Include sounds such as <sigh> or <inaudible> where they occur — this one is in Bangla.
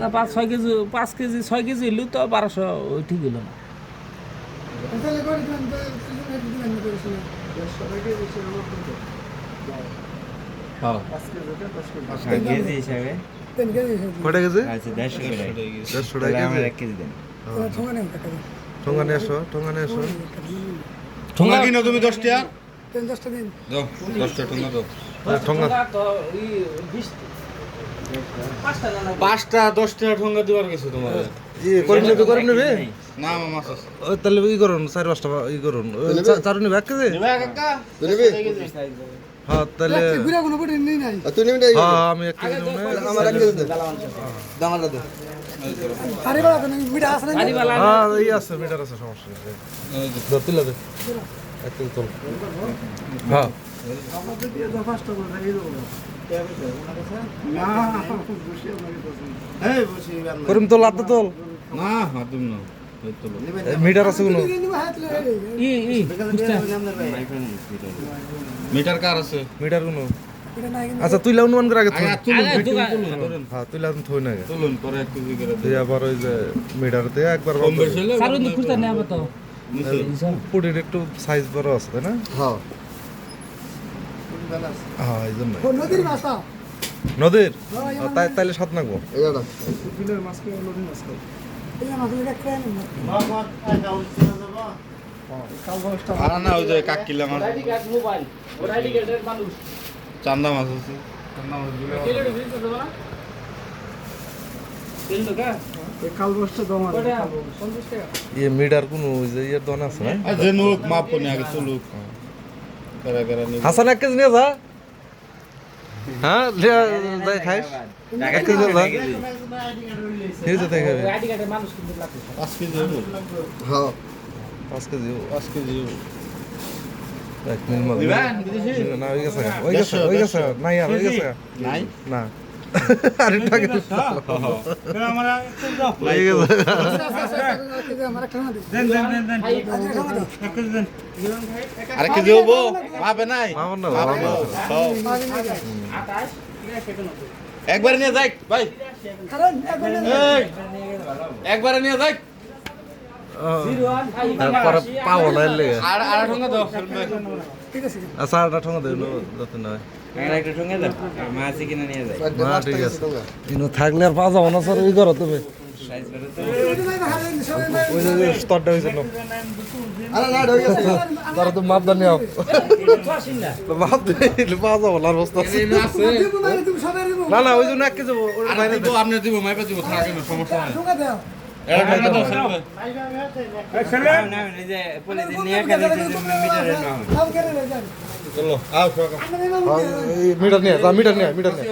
না পাঁচ ছয় কেজি পাঁচ কেজি ছয় কেজি হইলেও তো বারোশো ঠিক হলো না। কেজি। দেড়শো টাকা কেজি। দেন। ঠোঙা নিয়ে আসো নিয়ে আসো। কিনো তুমি দশটা? দশটা দিন। দশটা ঠোঙ্গা দাও। ঠোঙ্গা পাঁচটা দশটা ঠোঙ্গা দেওয়ার গেছে তোমার ইয়ে নেবে করে নেবে? না মাছ তাহলে ই করুন চার পাঁচটা ই করুন। ওই নেবে এক কেজি? হ্যাঁ তাহলে ঘুরে কোনো পটে নেই নাই হ্যাঁ আমি এক কেজি নেব আমার এক কেজি দামাটা দে হারি বেড়া তো মিঠা আছে না। গাড়িওয়ালা হ্যাঁ এই আছে মিটার আছে সমস্যা নেই। হ্যাঁ করিম তোল আত্মা তোল না হাত দিম না। মিটার আছে কোনো? ই ই বুঝছেন? মিটার কার আছে? মিটার কোনো? নাই কিন্তু। আচ্ছা তুই অনুমান করে আগে তুলুন। হ্যাঁ তুই লাগুন থই না তুলুন পরে এক করে আবার ওই যে মিটার দিয়ে একবার খুঁজতে তো। পুটির একটু সাইজ বড় আছে তাই না? হ্যাঁ। হ্যাঁ এই জন্য নদীর মাছটা নদীর? ও, তাই তাইলে সাত নাকবো। এই মাছ লেগে খেয়ে নিন আর না ওই যে কাকিলা মাছ। চান্দা মাছ আছে। চান্দা মাছ ইয়ে মিটার কোনো ওই যে ইয়ের দোকান আছে না? যে নুক মাপ কোনে আগে তুলুক কারা কারা হাসান এক কেজি নিয়ে যা। হ্যাঁ যাই খাইস। এক কেজি যা। ঠিক আছে তাই খাবি ওই আইডি কার্ডের মানুষ কিন্তু লাগবে। পাঁচ কেজি হ্যাঁ। পাঁচ কেজি পাঁচ কেজি এক মিনিট মতো দিবেন বিদেশি? না ওই গেছে। ওই গেছে ওই গেছে। নাই আর ওই গেছে। নাই? না। হব মাপে নাই। একবারে নিয়ে যাই ভাই একবারে নিয়ে যাই এর লেগে। আচ্ছা আরেকটা ঠোঙা দেবে যাতে না হয়। আর একটা সঙ্গে দাও। মাছ কিনে নিয়ে ইনো থাকলে আর পাওয়া যাব না স্যার ওই করো তুমি স্তরটা হয়েছে না না তারা তো মাপ দানি <laughs> মাপ দিলে পাওয়া যাব না আর বস্তা না না না ওই জন্য এক কেজি ও- ওটা বাইরে দিব আপনি দিব মাইপা দিব থাকে সমস্যা মিটারে নিয়ে মিটার নিয়ে মিটার নিয়ে